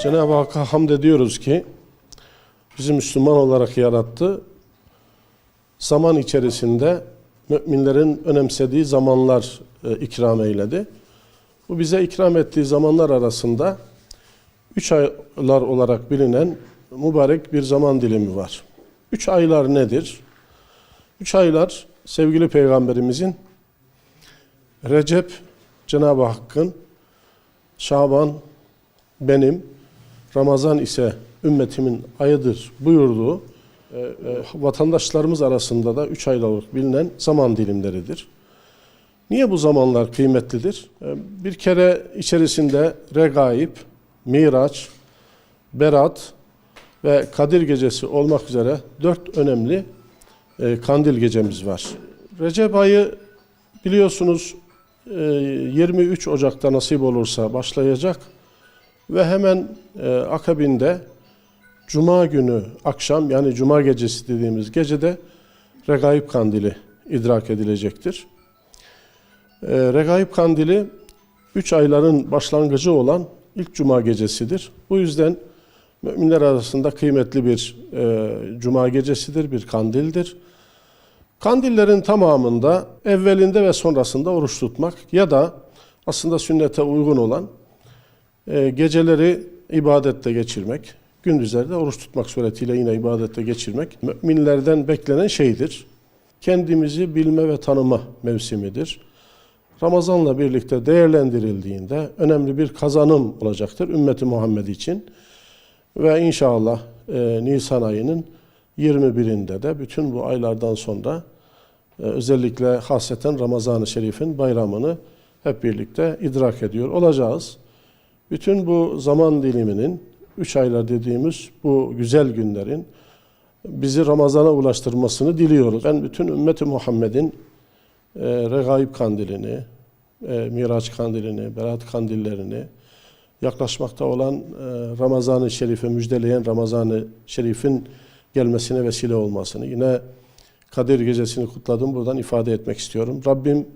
Cenab-ı Hakk'a hamd ediyoruz ki bizi Müslüman olarak yarattı. Zaman içerisinde müminlerin önemsediği zamanlar e, ikram eyledi. Bu bize ikram ettiği zamanlar arasında üç aylar olarak bilinen mübarek bir zaman dilimi var. Üç aylar nedir? Üç aylar sevgili peygamberimizin Recep Cenab-ı Hakk'ın, Şaban benim, Ramazan ise ümmetimin ayıdır buyurduğu e, e, vatandaşlarımız arasında da üç aylık bilinen zaman dilimleridir. Niye bu zamanlar kıymetlidir? E, bir kere içerisinde Regaib, Miraç, Berat ve Kadir Gecesi olmak üzere dört önemli e, kandil gecemiz var. Recep ayı biliyorsunuz e, 23 Ocak'ta nasip olursa başlayacak ve hemen e, akabinde Cuma günü akşam yani Cuma gecesi dediğimiz gecede Regaib Kandili idrak edilecektir. E, Regaib Kandili 3 ayların başlangıcı olan ilk Cuma gecesidir. Bu yüzden müminler arasında kıymetli bir e, Cuma gecesidir, bir kandildir. Kandillerin tamamında evvelinde ve sonrasında oruç tutmak ya da aslında sünnete uygun olan e, geceleri ibadette geçirmek, gündüzlerde oruç tutmak suretiyle yine ibadette geçirmek müminlerden beklenen şeydir. Kendimizi bilme ve tanıma mevsimidir. Ramazanla birlikte değerlendirildiğinde önemli bir kazanım olacaktır ümmeti Muhammed için. Ve inşallah e, Nisan ayının 21'inde de bütün bu aylardan sonra e, özellikle hasreten Ramazan-ı Şerif'in bayramını hep birlikte idrak ediyor olacağız. Bütün bu zaman diliminin, üç aylar dediğimiz bu güzel günlerin bizi Ramazan'a ulaştırmasını diliyoruz. Ben bütün ümmeti Muhammed'in e, Regaib kandilini, e, Miraç kandilini, Berat kandillerini, yaklaşmakta olan e, Ramazan-ı Şerif'e müjdeleyen Ramazan-ı Şerif'in gelmesine vesile olmasını, yine Kadir Gecesi'ni kutladım buradan ifade etmek istiyorum. Rabbim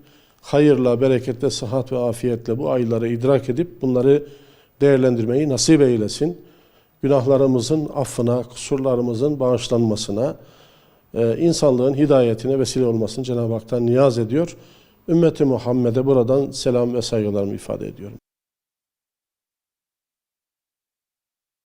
hayırla, bereketle, sıhhat ve afiyetle bu ayları idrak edip bunları değerlendirmeyi nasip eylesin. Günahlarımızın affına, kusurlarımızın bağışlanmasına, e, insanlığın hidayetine vesile olmasını Cenab-ı Hak'tan niyaz ediyor. Ümmeti Muhammed'e buradan selam ve saygılarımı ifade ediyorum.